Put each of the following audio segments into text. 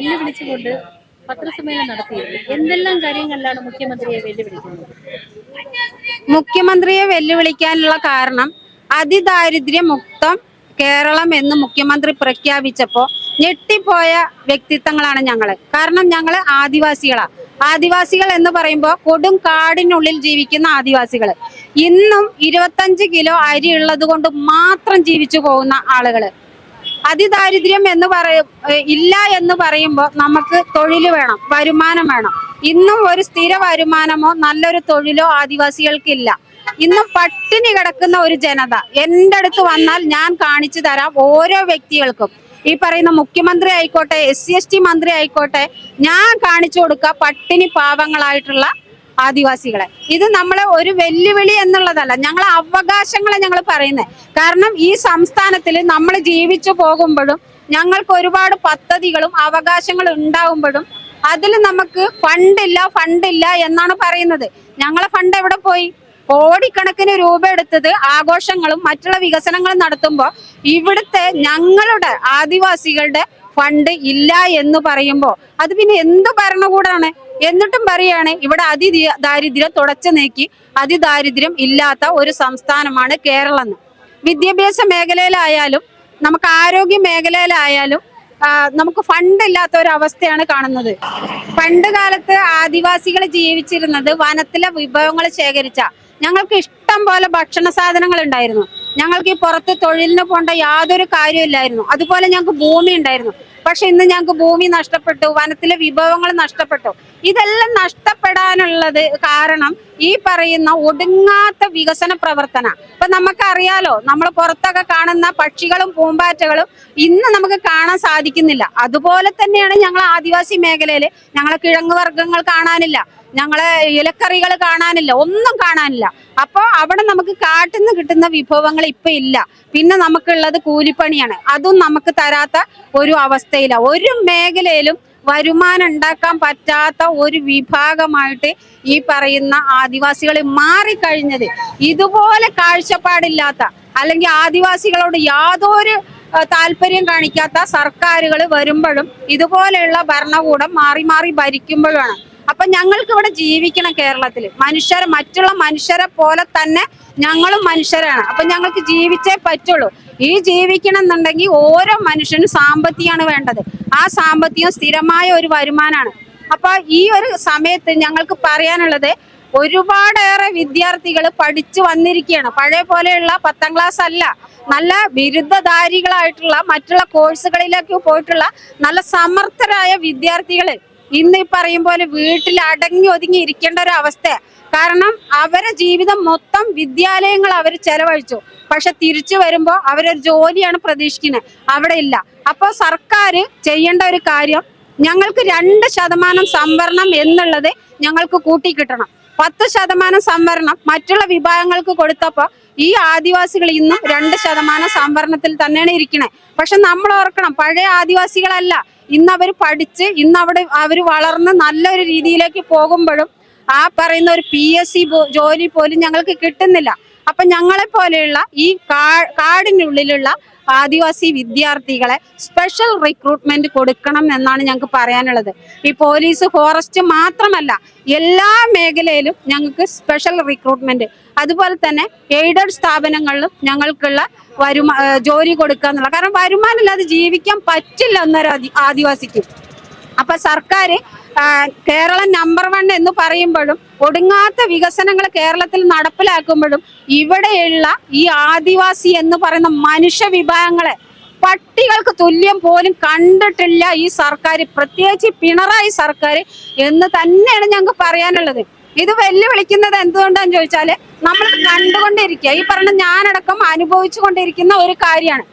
വെല്ലുവിളിച്ചുകൊണ്ട് പത്രസമ്മേളനം നടത്തിയിരുന്നു. എന്തെല്ലാം കാര്യങ്ങളിലാണ് മുഖ്യമന്ത്രിയെ വെല്ലുവിളിക്കുന്നത്? മുഖ്യമന്ത്രിയെ വെല്ലുവിളിക്കാനുള്ള കാരണം അതിദാരിദ്ര്യ മുക്തം കേരളം എന്ന് മുഖ്യമന്ത്രി പ്രഖ്യാപിച്ചപ്പോൾ ഞെട്ടിപ്പോയ വ്യക്തിത്വങ്ങളാണ് ഞങ്ങൾ. കാരണം ഞങ്ങൾ ആദിവാസികളാ. ആദിവാസികൾ എന്ന് പറയുമ്പോൾ കൊടും കാടിനുള്ളിൽ ജീവിക്കുന്ന ആദിവാസികൾ ഇന്നും ഇരുപത്തഞ്ച് കിലോ അരി ഉള്ളത് കൊണ്ട് മാത്രം ജീവിച്ചു പോകുന്ന ആളുകൾ. അതിദാരിദ്ര്യം എന്ന് പറയും ഇല്ല എന്ന് പറയുമ്പോൾ നമുക്ക് തൊഴിൽ വേണം വരുമാനം വേണം. ഇന്നും ഒരു സ്ഥിര വരുമാനമോ നല്ലൊരു തൊഴിലോ ആദിവാസികൾക്കില്ല. ഇന്നും പട്ടിണി കിടക്കുന്ന ഒരു ജനത എന്റെ അടുത്ത് വന്നാൽ ഞാൻ കാണിച്ചു തരാം ഓരോ വ്യക്തികൾക്കും. ഈ പറയുന്ന മുഖ്യമന്ത്രി ആയിക്കോട്ടെ എസ് സി എസ് ടി മന്ത്രി ആയിക്കോട്ടെ ഞാൻ കാണിച്ചു കൊടുക്കുക പട്ടിണി പാവങ്ങളായിട്ടുള്ള ആദിവാസികളെ. ഇത് നമ്മളെ ഒരു വെല്ലുവിളി എന്നുള്ളതല്ല. ഞങ്ങളെ അവകാശങ്ങളെ ഞങ്ങൾ പറയുന്നത് കാരണം ഈ സംസ്ഥാനത്തിൽ നമ്മൾ ജീവിച്ചു പോകുമ്പോഴും ഞങ്ങൾക്ക് ഒരുപാട് പദ്ധതികളും അവകാശങ്ങളും ഉണ്ടാകുമ്പോഴും അതിൽ നമുക്ക് ഫണ്ടില്ല ഫണ്ടില്ല എന്നാണ് പറയുന്നത്. ഞങ്ങളെ ഫണ്ട് എവിടെ പോയി? കോടിക്കണക്കിന് രൂപ എടുത്തത് ആഘോഷങ്ങളും മറ്റുള്ള വികസനങ്ങളും നടത്തുമ്പോൾ ഇവിടുത്തെ ഞങ്ങളുടെ ആദിവാസികളുടെ ഫണ്ട് ഇല്ല എന്ന് പറയുമ്പോൾ അത് പിന്നെ എന്ത് ഭരണകൂടാണ്? എന്നിട്ടും പറയാണ് ഇവിടെ അതി ദാരിദ്ര്യം തുടച്ചു നീക്കി അതിദാരിദ്ര്യം ഇല്ലാത്ത ഒരു സംസ്ഥാനമാണ് കേരളം എന്ന് വിദ്യാഭ്യാസ മേഖലയിലായാലും നമുക്ക് ആരോഗ്യ മേഖലയിലായാലും നമുക്ക് ഫണ്ട് ഇല്ലാത്ത ഒരു അവസ്ഥയാണ് കാണുന്നത്. പണ്ട് കാലത്ത് ആദിവാസികൾ ജീവിച്ചിരുന്നത് വനത്തിലെ വിഭവങ്ങൾ ശേഖരിച്ച ഞങ്ങൾക്ക് ഇഷ്ടം പോലെ ഭക്ഷണ സാധനങ്ങൾ ഉണ്ടായിരുന്നു. ഞങ്ങൾക്ക് ഈ പുറത്ത് തൊഴിലിന് പോണ്ട യാതൊരു കാര്യമില്ലായിരുന്നു അതുപോലെ ഞങ്ങൾക്ക് ഭൂമി ഉണ്ടായിരുന്നു. പക്ഷെ ഇന്ന് ഞങ്ങൾക്ക് ഭൂമി നഷ്ടപ്പെട്ടു വനത്തിലെ വിഭവങ്ങൾ നഷ്ടപ്പെട്ടു. ഇതെല്ലാം നഷ്ടപ്പെടാനുള്ളത് കാരണം ഈ പറയുന്ന ഒടുങ്ങാത്ത വികസന പ്രവർത്തന. ഇപ്പൊ നമുക്കറിയാലോ നമ്മൾ പുറത്തൊക്കെ കാണുന്ന പക്ഷികളും പൂമ്പാറ്റകളും ഇന്ന് നമുക്ക് കാണാൻ സാധിക്കുന്നില്ല. അതുപോലെ തന്നെയാണ് ഞങ്ങൾ ആദിവാസി മേഖലയിൽ ഞങ്ങളെ കിഴങ്ങ് വർഗങ്ങൾ കാണാനില്ല ഞങ്ങളെ ഇലക്കറികൾ കാണാനില്ല ഒന്നും കാണാനില്ല. അപ്പോൾ അവിടെ നമുക്ക് കാട്ടിൽ നിന്ന് കിട്ടുന്ന വിഭവങ്ങൾ ഇപ്പം ഇല്ല. പിന്നെ നമുക്കുള്ളത് കൂലിപ്പണിയാണ്. അതും നമുക്ക് തരാത്ത ഒരു അവസ്ഥയില്ല ഒരു മേഖലയിലും വരുമാനം ഉണ്ടാക്കാൻ പറ്റാത്ത ഒരു വിഭാഗമായിട്ട് ഈ പറയുന്ന ആദിവാസികൾ മാറിക്കഴിഞ്ഞത്. ഇതുപോലെ കാഴ്ചപ്പാടില്ലാത്ത അല്ലെങ്കിൽ ആദിവാസികളോട് യാതൊരു താല്പര്യം കാണിക്കാത്ത സർക്കാരുകൾ വരുമ്പോഴും ഇതുപോലെയുള്ള ഭരണകൂടം മാറി മാറി ഭരിക്കുമ്പോഴാണ്. അപ്പൊ ഞങ്ങൾക്ക് ഇവിടെ ജീവിക്കണം കേരളത്തിൽ മനുഷ്യരെ മറ്റുള്ള മനുഷ്യരെ പോലെ തന്നെ ഞങ്ങളും മനുഷ്യരാണ്. അപ്പൊ ഞങ്ങൾക്ക് ജീവിച്ചേ പറ്റുള്ളൂ. ഈ ജീവിക്കണം എന്നുണ്ടെങ്കിൽ ഓരോ മനുഷ്യനും സാമ്പത്തികമാണ് വേണ്ടത്. ആ സാമ്പത്തികം സ്ഥിരമായ ഒരു വരുമാനമാണ്. അപ്പൊ ഈ ഒരു സമയത്ത് ഞങ്ങൾക്ക് പറയാനുള്ളത് ഒരുപാടേറെ വിദ്യാർത്ഥികൾ പഠിച്ചു വന്നിരിക്കുകയാണ്. പഴയ പോലെയുള്ള പത്താം ക്ലാസ് അല്ല. നല്ല ബിരുദധാരികളായിട്ടുള്ള മറ്റുള്ള കോഴ്സുകളിലേക്ക് പോയിട്ടുള്ള നല്ല സമർത്ഥരായ വിദ്യാർത്ഥികൾ ഇന്ന് ഈ പറയും പോലെ വീട്ടിൽ അടങ്ങി ഒതുങ്ങി ഇരിക്കേണ്ട ഒരു അവസ്ഥ. കാരണം അവരെ ജീവിതം മൊത്തം വിദ്യാലയങ്ങൾ അവർ ചെലവഴിച്ചു. പക്ഷെ തിരിച്ചു വരുമ്പോൾ അവരൊരു ജോലിയാണ് പ്രതീക്ഷിക്കുന്നത് അവിടെ ഇല്ല. അപ്പോൾ സർക്കാർ ചെയ്യേണ്ട ഒരു കാര്യം ഞങ്ങൾക്ക് രണ്ട് ശതമാനം സംവരണം എന്നുള്ളത് ഞങ്ങൾക്ക് കൂട്ടി കിട്ടണം. പത്ത് ശതമാനം സംവരണം മറ്റുള്ള വിഭാഗങ്ങൾക്ക് കൊടുത്തപ്പോൾ ഈ ആദിവാസികൾ ഇന്നും രണ്ട് ശതമാനം സംവരണത്തിൽ തന്നെയാണ് ഇരിക്കണേ പക്ഷെ നമ്മൾ ഓർക്കണം പഴയ ആദിവാസികളല്ല. ഇന്ന് അവർ പഠിച്ച് ഇന്ന് അവിടെ അവർ വളർന്ന് നല്ലൊരു രീതിയിലേക്ക് പോകുമ്പോഴും ആ പറയുന്ന ഒരു പി എസ് സി ജോലി പോലും ഞങ്ങൾക്ക് കിട്ടുന്നില്ല. അപ്പൊ ഞങ്ങളെ പോലെയുള്ള ഈ കാടിനുള്ളിലുള്ള ആദിവാസി വിദ്യാർത്ഥികളെ സ്പെഷ്യൽ റിക്രൂട്ട്മെന്റ് കൊടുക്കണം എന്നാണ് ഞങ്ങൾക്ക് പറയാനുള്ളത്. ഈ പോലീസ് ഫോറസ്റ്റ് മാത്രമല്ല എല്ലാ മേഖലയിലും ഞങ്ങൾക്ക് സ്പെഷ്യൽ റിക്രൂട്ട്മെന്റ് അതുപോലെ തന്നെ എയ്ഡഡ് സ്ഥാപനങ്ങളിലും ഞങ്ങൾക്കുള്ള വരുമാ ജോലി കൊടുക്കുക എന്നുള്ള കാരണം വരുമാനമില്ലാതെ ജീവിക്കാൻ പറ്റില്ല എന്നൊരു ആദി- ആദിവാസിക്ക്. അപ്പൊ സർക്കാർ കേരളം നമ്പർ വൺ എന്ന് പറയുമ്പോഴും ഒടുങ്ങാത്ത വികസനങ്ങൾ കേരളത്തിൽ നടപ്പിലാക്കുമ്പോഴും ഇവിടെയുള്ള ഈ ആദിവാസി എന്ന് പറയുന്ന മനുഷ്യ വിഭാഗങ്ങളെ പട്ടികൾക്ക് തുല്യം പോലും കണ്ടിട്ടില്ല ഈ സർക്കാർ പ്രത്യേകിച്ച് പിണറായി സർക്കാർ എന്ന് തന്നെയാണ് ഞങ്ങൾക്ക് പറയാനുള്ളത്. ഇത് വെല്ലുവിളിക്കുന്നത് എന്തുകൊണ്ടാന്ന് ചോദിച്ചാൽ നമ്മൾ കണ്ടുകൊണ്ടിരിക്കുക ഈ പറഞ്ഞ ഞാനടക്കം അനുഭവിച്ചു കൊണ്ടിരിക്കുന്ന ഒരു കാര്യമാണ്.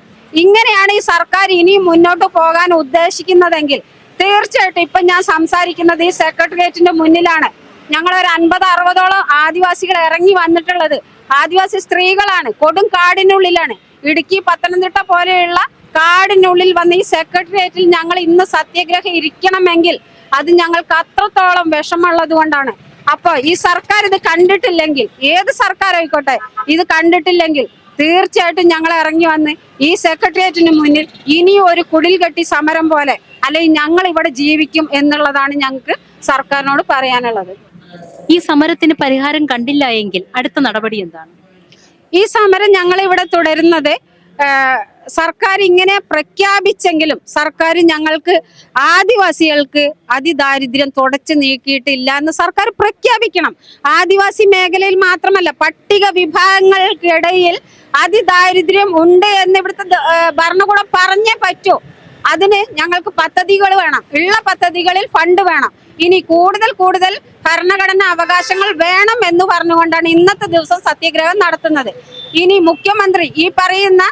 ഇങ്ങനെയാണ് ഈ സർക്കാർ ഇനിയും മുന്നോട്ട് പോകാൻ ഉദ്ദേശിക്കുന്നതെങ്കിൽ തീർച്ചയായിട്ടും ഇപ്പൊ ഞാൻ സംസാരിക്കുന്നത് ഈ സെക്രട്ടേറിയറ്റിന്റെ മുന്നിലാണ്. ഞങ്ങൾ ഒരു അൻപത് അറുപതോളം ആദിവാസികൾ ഇറങ്ങി വന്നിട്ടുള്ളത്. ആദിവാസി സ്ത്രീകളാണ്. കൊടും കാടിനുള്ളിലാണ്. ഇടുക്കി പത്തനംതിട്ട പോലെയുള്ള കാടിനുള്ളിൽ വന്ന് ഈ സെക്രട്ടേറിയറ്റിൽ ഞങ്ങൾ ഇന്ന് സത്യഗ്രഹം ഇരിക്കണമെങ്കിൽ അത് ഞങ്ങൾക്ക് അത്രത്തോളം വിഷമുള്ളത് കൊണ്ടാണ്. അപ്പൊ ഈ സർക്കാർ ഇത് കണ്ടിട്ടില്ലെങ്കിൽ ഏത് സർക്കാർ ആയിക്കോട്ടെ ഇത് കണ്ടിട്ടില്ലെങ്കിൽ തീർച്ചയായിട്ടും ഞങ്ങൾ ഇറങ്ങി വന്ന് ഈ സെക്രട്ടേറിയറ്റിന് മുന്നിൽ ഇനി ഒരു കുടിൽ കെട്ടി സമരം പോലെ അല്ലെങ്കിൽ ഞങ്ങൾ ഇവിടെ ജീവിക്കും എന്നുള്ളതാണ് ഞങ്ങൾക്ക് സർക്കാരിനോട് പറയാനുള്ളത്. ഈ സമരത്തിന് പരിഹാരം കണ്ടില്ല എങ്കിൽ അടുത്ത നടപടി എന്താണ്? ഈ സമരം ഞങ്ങൾ ഇവിടെ തുടരുന്നത് സർക്കാർ ഇങ്ങനെ പ്രഖ്യാപിച്ചെങ്കിലും സർക്കാർ ഞങ്ങൾക്ക് ആദിവാസികൾക്ക് അതിദാരിദ്ര്യം തുടച്ചു നീക്കിയിട്ടില്ല എന്ന് സർക്കാർ പ്രഖ്യാപിക്കണം. ആദിവാസി മേഖലയിൽ മാത്രമല്ല പട്ടിക വിഭാഗങ്ങൾക്കിടയിൽ അതിദാരിദ്ര്യം ഉണ്ട് എന്ന് ഇവിടുത്തെ ഭരണകൂടം പറഞ്ഞേ പറ്റൂ. അതിന് ഞങ്ങൾക്ക് പദ്ധതികൾ വേണം ഉള്ള പദ്ധതികളിൽ ഫണ്ട് വേണം. ഇനി കൂടുതൽ കൂടുതൽ ഭരണഘടനാ അവകാശങ്ങൾ വേണം എന്ന് പറഞ്ഞുകൊണ്ടാണ് ഇന്നത്തെ ദിവസം സത്യഗ്രഹം നടത്തുന്നത്. ഇനി മുഖ്യമന്ത്രി ഈ പറയുന്ന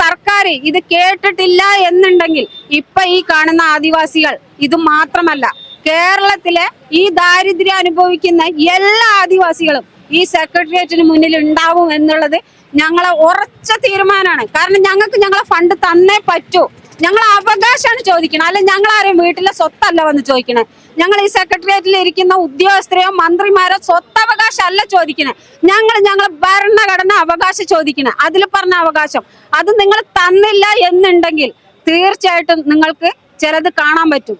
സർക്കാർ ഇത് കേട്ടിട്ടില്ല എന്നുണ്ടെങ്കിൽ ഇപ്പൊ ഈ കാണുന്ന ആദിവാസികൾ ഇത് മാത്രമല്ല കേരളത്തിലെ ഈ ദാരിദ്ര്യം അനുഭവിക്കുന്ന എല്ലാ ആദിവാസികളും ഈ സെക്രട്ടേറിയറ്റിന് മുന്നിൽ ഉണ്ടാവും എന്നുള്ളത് ഞങ്ങളെ ഉറച്ച തീരുമാനമാണ്. കാരണം ഞങ്ങൾക്ക് ഞങ്ങളെ ഫണ്ട് തന്നേ പറ്റൂ. ഞങ്ങൾ അവകാശമാണ് ചോദിക്കണം. അല്ല ഞങ്ങൾ ആരെയും വീട്ടിലെ സ്വത്തല്ല വന്ന് ചോദിക്കണേ. ഞങ്ങൾ ഈ സെക്രട്ടേറിയറ്റിൽ ഇരിക്കുന്ന ഉദ്യോഗസ്ഥരെയോ മന്ത്രിമാരോ സ്വത്തവകാശം അല്ല ചോദിക്കുന്നത് ഞങ്ങൾ ഞങ്ങൾ ഭരണഘടന അവകാശം ചോദിക്കുന്നത് അതിൽ പറഞ്ഞ അവകാശം. അത് നിങ്ങൾ തന്നില്ല എന്നുണ്ടെങ്കിൽ തീർച്ചയായിട്ടും നിങ്ങൾക്ക് ചിലത് കാണാൻ പറ്റും.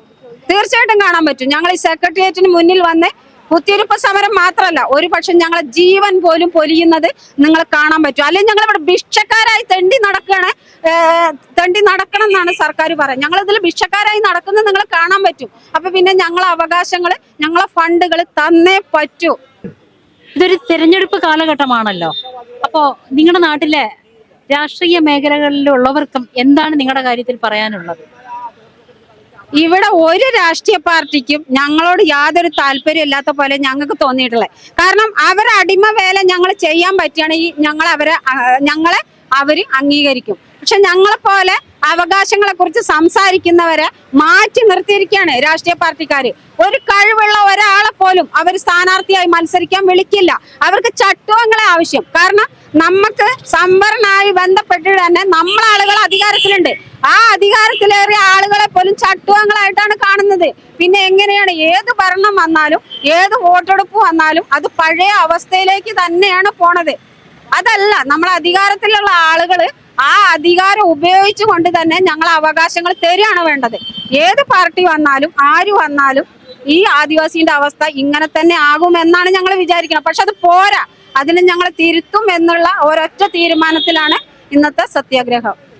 തീർച്ചയായിട്ടും കാണാൻ പറ്റും. ഞങ്ങൾ ഈ സെക്രട്ടേറിയറ്റിന് മുന്നിൽ വന്ന് കുത്തിയിരിപ്പ് സമരം മാത്രമല്ല ഒരു പക്ഷെ ഞങ്ങളെ ജീവൻ പോലും പൊലിയുന്നത് നിങ്ങൾ കാണാൻ പറ്റും. അല്ലെങ്കിൽ ഞങ്ങൾ ഇവിടെ ഭിക്ഷക്കാരായി തെണ്ടി നടക്കുകയാണ് ഏർ, തെണ്ടി നടക്കണം എന്നാണ് സർക്കാർ പറയുന്നത്. ഞങ്ങൾ ഇതിൽ ഭിക്ഷക്കാരായി നടക്കുന്നത് നിങ്ങൾ കാണാൻ പറ്റും. അപ്പൊ പിന്നെ ഞങ്ങളെ അവകാശങ്ങൾ ഞങ്ങളെ ഫണ്ടുകൾ തന്നേ പറ്റൂ. ഇതൊരു തിരഞ്ഞെടുപ്പ് കാലഘട്ടമാണല്ലോ. അപ്പോ നിങ്ങളുടെ നാട്ടിലെ രാഷ്ട്രീയ മേഖലകളിലുള്ളവർക്കും എന്താണ് നിങ്ങളുടെ കാര്യത്തിൽ പറയാനുള്ളത്? ഇവിടെ ഒരു രാഷ്ട്രീയ പാർട്ടിക്കും ഞങ്ങളോട് യാതൊരു താല്പര്യം ഇല്ലാത്ത പോലെ ഞങ്ങൾക്ക് തോന്നിയിട്ടുള്ളത്. കാരണം അവരെ അടിമ വേല ഞങ്ങൾ ചെയ്യാൻ പറ്റുകയാണെങ്കിൽ ഞങ്ങൾ അവരെ ഞങ്ങളെ അവർ അംഗീകരിക്കും. പക്ഷെ ഞങ്ങളെപ്പോലെ അവകാശങ്ങളെ കുറിച്ച് സംസാരിക്കുന്നവരെ മാറ്റി നിർത്തിയിരിക്കുകയാണ് രാഷ്ട്രീയ പാർട്ടിക്കാര്. ഒരു കഴിവുള്ള ഒരാളെ പോലും അവർ സ്ഥാനാർത്ഥിയായി മത്സരിക്കാൻ വിളിക്കില്ല. അവർക്ക് ചട്ടുവങ്ങളെ ആവശ്യം. കാരണം നമുക്ക് സംവരണമായി ബന്ധപ്പെട്ട് തന്നെ നമ്മളെ ആളുകൾ അധികാരത്തിലുണ്ട്. ആ അധികാരത്തിലേറിയ ആളുകളെ പോലും ചട്ടുവങ്ങളായിട്ടാണ് കാണുന്നത്. പിന്നെ എങ്ങനെയാണ് ഏത് ഭരണം വന്നാലും ഏത് വോട്ടെടുപ്പ് വന്നാലും അത് പഴയ അവസ്ഥയിലേക്ക് തന്നെയാണ് പോണത്. അതല്ല നമ്മൾ അധികാരത്തിലുള്ള ആളുകൾ ആ അധികാരം ഉപയോഗിച്ചുകൊണ്ട് തന്നെ ഞങ്ങൾ അവകാശങ്ങൾ തരികയാണ് വേണ്ടത്. ഏത് പാർട്ടി വന്നാലും ആര് വന്നാലും ഈ ആദിവാസിന്റെ അവസ്ഥ ഇങ്ങനെ തന്നെ ആകുമെന്നാണ് ഞങ്ങൾ വിചാരിക്കുന്നത് പക്ഷെ അത് പോരാ. അതിന് ഞങ്ങൾ തിരുത്തും എന്നുള്ള ഒരൊറ്റ തീരുമാനത്തിലാണ് ഇന്നത്തെ സത്യാഗ്രഹം.